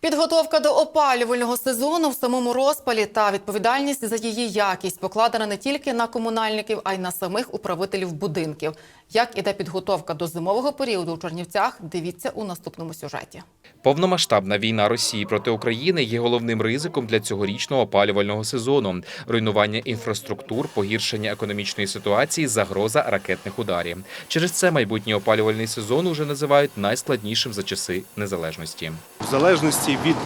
Підготовка до опалювального сезону в самому розпалі та відповідальність за її якість покладена не тільки на комунальників, а й на самих управителів будинків. Як іде підготовка до зимового періоду у Чернівцях, дивіться у наступному сюжеті. Повномасштабна війна Росії проти України є головним ризиком для цьогорічного опалювального сезону. Руйнування інфраструктур, погіршення економічної ситуації, загроза ракетних ударів. Через це майбутній опалювальний сезон уже називають найскладнішим за часи незалежності. В залежності від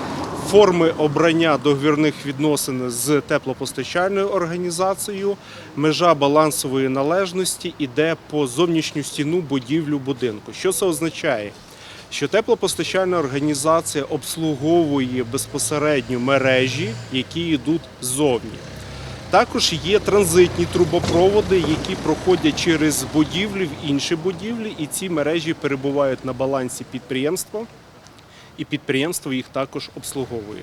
форми обрання договірних відносин з теплопостачальною організацією, межа балансової належності йде по зовнішню стіну будівлю будинку. Що це означає? Що теплопостачальна організація обслуговує безпосередньо мережі, які йдуть ззовні. Також є транзитні трубопроводи, які проходять через будівлі в інші будівлі, і ці мережі перебувають на балансі підприємства і підприємство їх також обслуговує.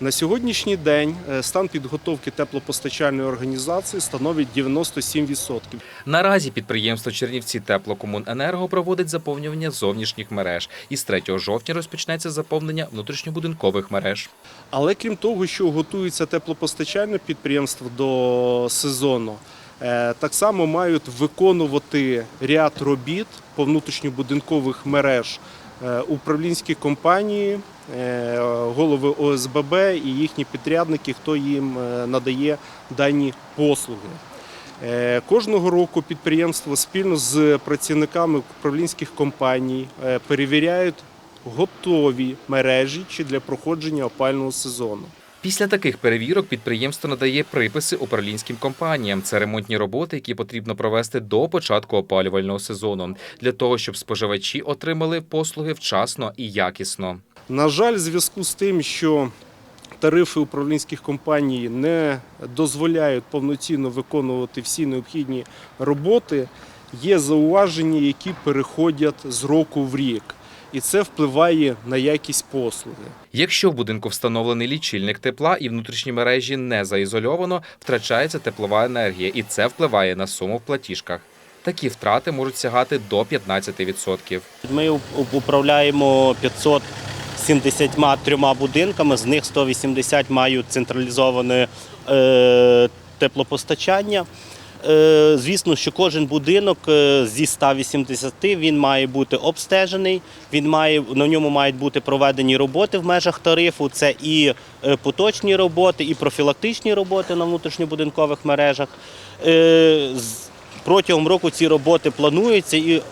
На сьогоднішній день е, стан підготовки теплопостачальної організації становить 97%. Наразі підприємство Чернівці Теплокомуненерго проводить заповнювання зовнішніх мереж. І з 3 жовтня розпочнеться заповнення внутрішньобудинкових мереж. Але крім того, що готується теплопостачальне підприємство до сезону, е, так само мають виконувати ряд робіт по внутрішньобудинкових мереж управлінські компанії, е, голови ОСББ і їхні підрядники, хто їм е, надає дані послуги. Е, Кожного року підприємство спільно з працівниками управлінських компаній е, перевіряють готові мережі чи для проходження опального сезону. Після таких перевірок підприємство надає приписи управлінським компаніям. Це ремонтні роботи, які потрібно провести до початку опалювального сезону, для того, щоб споживачі отримали послуги вчасно і якісно. На жаль, в зв'язку з тим, що тарифи управлінських компаній не дозволяють повноцінно виконувати всі необхідні роботи, є зауваження, які переходять з року в рік. І це впливає на якість послуги. Якщо в будинку встановлений лічильник тепла і внутрішні мережі не заізольовано, втрачається теплова енергія, і це впливає на суму в платіжках. Такі втрати можуть сягати до 15%. Ми уп- управляємо 573 будинками, з них 180 мають централізоване е, теплопостачання. Е, звісно, що кожен будинок е, зі 180 він має бути обстежений, він має, на ньому мають бути проведені роботи в межах тарифу. Це і е, поточні роботи, і профілактичні роботи на внутрішньобудинкових мережах. Протягом року ці роботи плануються і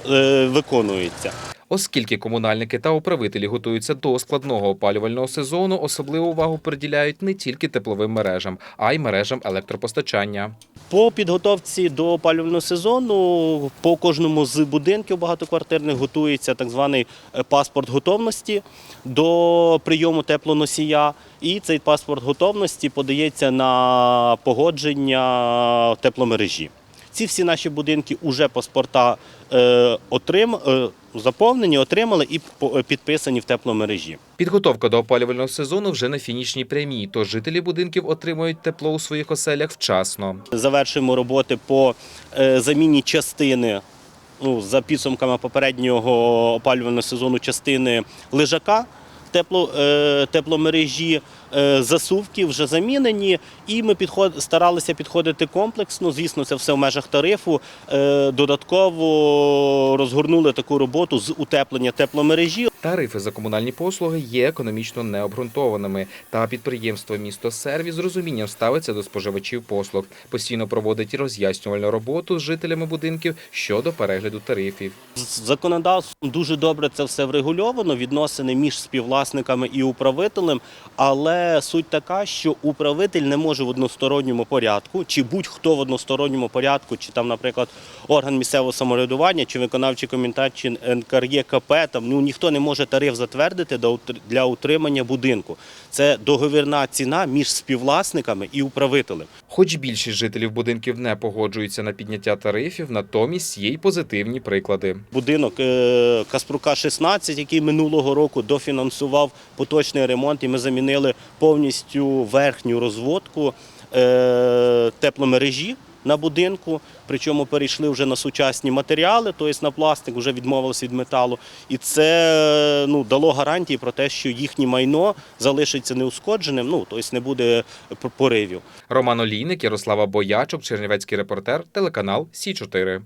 виконуються. Оскільки комунальники та управителі готуються до складного опалювального сезону, особливу увагу приділяють не тільки тепловим мережам, а й мережам електропостачання. По підготовці до опалювального сезону по кожному з будинків багатоквартирних готується так званий е, паспорт готовності до прийому теплоносія. І цей паспорт готовності подається на погодження тепломережі. Ці всі наші будинки вже паспорта е, отрим, е, заповнені, отримали і е, підписані в тепломережі. Підготовка до опалювального сезону вже на фінішній прямій, тож жителі будинків отримують тепло у своїх оселях вчасно. Завершуємо роботи по е, заміні частини. Ну, за підсумками попереднього опалювального сезону частини лежака тепло, е, тепломережі, е, засувки вже замінені, і ми підход, старалися підходити комплексно. Звісно, це все в межах тарифу. Е, додатково розгорнули таку роботу з утеплення тепломережі. Тарифи за комунальні послуги є економічно необґрунтованими. Та підприємство місто Сервіс з розумінням ставиться до споживачів послуг, постійно проводить роз'яснювальну роботу з жителями будинків щодо перегляду тарифів. Законодавством дуже добре це все врегульовано, відносини між співвласниками і управителем. Але суть така, що управитель не може в односторонньому порядку, чи будь-хто в односторонньому порядку, чи там, наприклад, орган місцевого самоврядування, чи виконавчий комітет, чи НКРЄКП, там ну ніхто не може тариф затвердити для утримання будинку. Це договірна ціна між співвласниками і управителем. Хоч більшість жителів будинків не погоджуються на підняття тарифів, натомість є й позитивні приклади. Будинок е, Каспрука 16, який минулого року дофінансував поточний ремонт, і ми замінили повністю верхню розводку е, тепломережі. на будинку, причому перейшли вже на сучасні матеріали, тобто на пластик, вже відмовилися від металу. І це ну, дало гарантії про те, що їхнє майно залишиться неушкодженим, ну, тобто не буде поривів. Роман Олійник, Ярослава Боячок, Чернівецький репортер, телеканал Сі 4